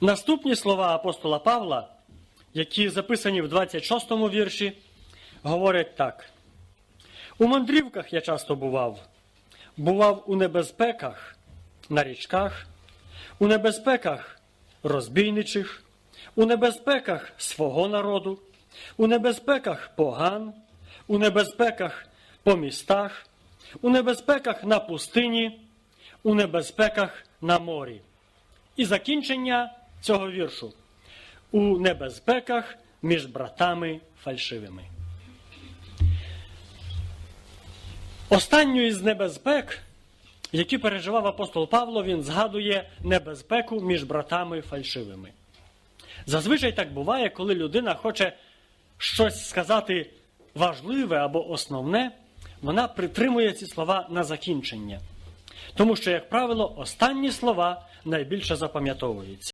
Наступні слова апостола Павла, які записані в 26 му вірші, говорять так: у мандрівках я часто бував, бував у небезпеках, на річках, у небезпеках розбійничих, у небезпеках свого народу, у небезпеках поган, у небезпеках по містах, у небезпеках на пустині, у небезпеках на морі. І закінчення цього віршу у небезпеках між братами фальшивими. Останню із небезпек, які переживав апостол Павло, він згадує небезпеку між братами фальшивими. Зазвичай так буває, коли людина хоче щось сказати важливе або основне, вона притримує ці слова на закінчення. Тому що, як правило, останні слова найбільше запам'ятовуються.